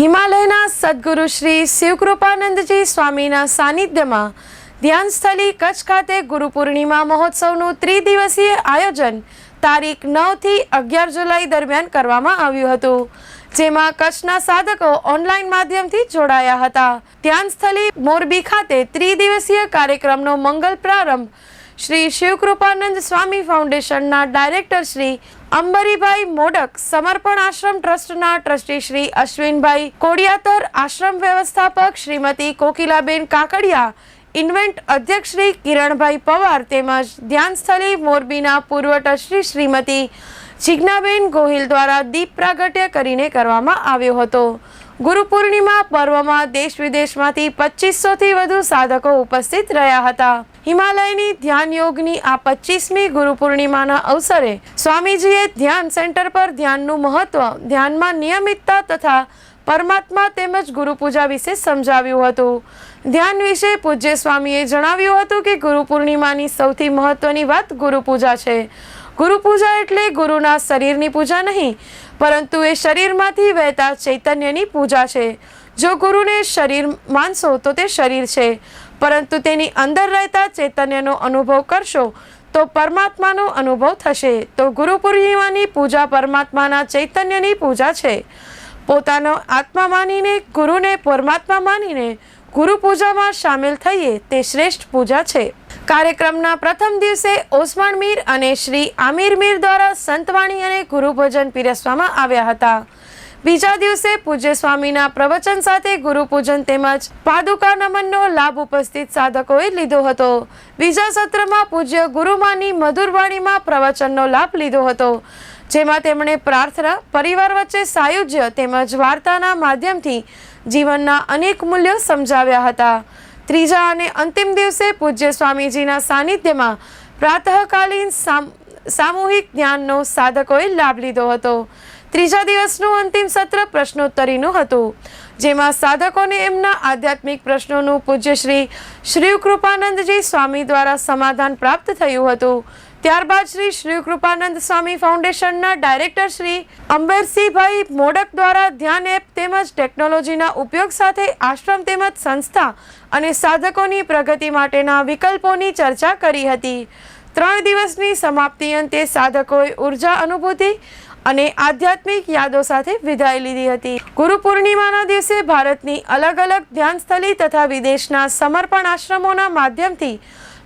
હિમાલયના સદગુરુ શ્રી શિવકૃપાનંદજી સ્વામીના સાનિધ્યમાં ધ્યાનસ્થલી કચ્છ ખાતે ગુરુ પૂર્ણિમા મહોત્સવનું ત્રિદિવસીય આયોજન તારીખ નવથી અગિયાર જુલાઈ દરમિયાન કરવામાં આવ્યું હતું, જેમાં કચ્છના સાધકો ઓનલાઈન માધ્યમથી જોડાયા હતા. ધ્યાનસ્થલી મોરબી ખાતે ત્રિદિવસીય કાર્યક્રમનો મંગલ પ્રારંભ શ્રી શિવકૃપાનંદ સ્વામી ફાઉન્ડેશનના ડાયરેક્ટર શ્રી અંબરીભાઈ મોડક, સમર્પણ આશ્રમ ટ્રસ્ટના ટ્રસ્ટી શ્રી અશ્વિનભાઈ કોડિયાતર, આશ્રમ વ્યવસ્થાપક શ્રીમતી કોકિલાબેન કાકડિયા, ઇન્વેન્ટ અધ્યક્ષ શ્રી કિરણભાઈ પવાર તેમજ ધ્યાનસ્થલી મોરબીના પૂર્વ ટ્રસ્ટી શ્રીમતી જિજ્ઞાબેન ગોહિલ દ્વારા દીપ પ્રાગટ્ય કરીને કરવામાં આવ્યો હતો. ગુરુ પૂર્ણિમા પર્વમાં દેશ વિદેશમાંથી પચીસોથી વધુ સાધકો ઉપસ્થિત રહ્યા હતા. હિમાલયની ધ્યાન યોગની આ પચીસમી ગુરુ પૂર્ણિમાના અવસરે સ્વામીજીએ ધ્યાન સેન્ટર પર ધ્યાનનું મહત્વ, ધ્યાનમાં નિયમિતતા તથા પરમાત્મા તેમજ ગુરુ પૂજા વિશે સમજાવ્યું હતું. ધ્યાન વિશે પૂજ્ય સ્વામીએ જણાવ્યું હતું કે ગુરુ પૂર્ણિમાની સૌથી મહત્વની વાત ગુરુ પૂજા છે. ગુરુ પૂજા એટલે ગુરુના શરીરની પૂજા નહીં, પરંતુ એ શરીરમાંથી વહેતા ચૈતન્યની પૂજા છે. જો ગુરુને શરીર માનશો તો તે શરીર છે, પરંતુ તેની અંદર રહેતા ચૈતન્યનો અનુભવ કરશો તો પરમાત્માનો અનુભવ થશે. તો ગુરુ પૂર્ણિમાની પૂજા પરમાત્માના ચૈતન્યની પૂજા છે. પોતાનો આત્મા માનીને, ગુરુને પરમાત્મા માનીને ગુરુ પૂજામાં સામેલ થઈએ તે શ્રેષ્ઠ પૂજા છે. કાર્યક્રમના પ્રથમ દિવસે ઓસમાણ મીર અને શ્રી આમિર મીર દ્વારા સંતવાણી અને ગુરુભોજન પીરસવામાં આવ્યા હતા. બીજા દિવસે પૂજ્ય સ્વામીના પ્રવચન સાથે ગુરુપૂજન તેમજ પાદુકા નમનનો લાભ ઉપસ્થિત સાધકોએ લીધો હતો. બીજા સત્રમાં પૂજ્ય ગુરુમાની મધુરવાણીમાં પ્રવચનનો લાભ લીધો હતો. જેમાં તેમણે પ્રાર્થના, પરિવાર વચ્ચે સાયુજ્ય તેમજ વાર્તાના માધ્યમથી જીવનના અનેક મૂલ્યો સમજાવ્યા હતા. ત્રીજા અને અંતિમ દિવસે પૂજ્ય સ્વામીજીના સાનિધ્યમાં પ્રાતઃકાલીન સામ- સામૂહિક જ્ઞાનનો સાધકોએ લાભ લીધો હતો. ત્રીજા દિવસનું અંતિમ સત્ર પ્રશ્નોત્તરીનું હતું, જેમાં સાધકોને એમના આધ્યાત્મિક પ્રશ્નોનું પૂજ્ય શ્રી શ્રી કૃપાનંદજી સ્વામી દ્વારા સમાધાન પ્રાપ્ત થયું હતું. ત્યારબાદ શ્રી શ્રી કૃપાનંદ સ્વામી ફાઉન્ડેશનના ડાયરેક્ટર શ્રી અંબરસિંહભાઈ મોડક દ્વારા ધ્યાન એપ તેમજ ટેકનોલોજીના ઉપયોગ સાથે આશ્રમ તેમજ સંસ્થા અને સાધકોની પ્રગતિ માટેના વિકલ્પોની ચર્ચા કરી હતી. ત્રણ દિવસની સમાપ્તિ અંતે સાધકોએ ઊર્જા અનુભૂતિ અને આધ્યાત્મિક યાદો સાથે વિદાય લીધી હતી. ગુરુ પૂર્ણિમાના દિવસે ભારતની અલગ અલગ ધ્યાનસ્થલી તથા વિદેશના સમર્પણ આશ્રમોના માધ્યમથી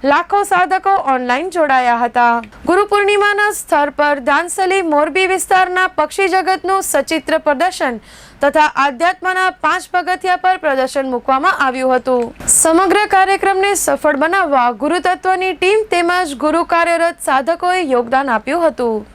લાખો સાધકો ઓનલાઈન જોડાયા હતા. ગુરુ પૂર્ણિમાના સ્થળ પર દાનસલી મોરબી વિસ્તારના પક્ષી જગતનું સચિત્ર પ્રદર્શન તથા આધ્યાત્મના પાંચ પગથિયા પર પ્રદર્શન મૂકવામાં આવ્યું હતું. સમગ્ર કાર્યક્રમને સફળ બનાવવા ગુરુ તત્વની ટીમ તેમજ ગુરુ કાર્યરત સાધકોએ યોગદાન આપ્યું હતું.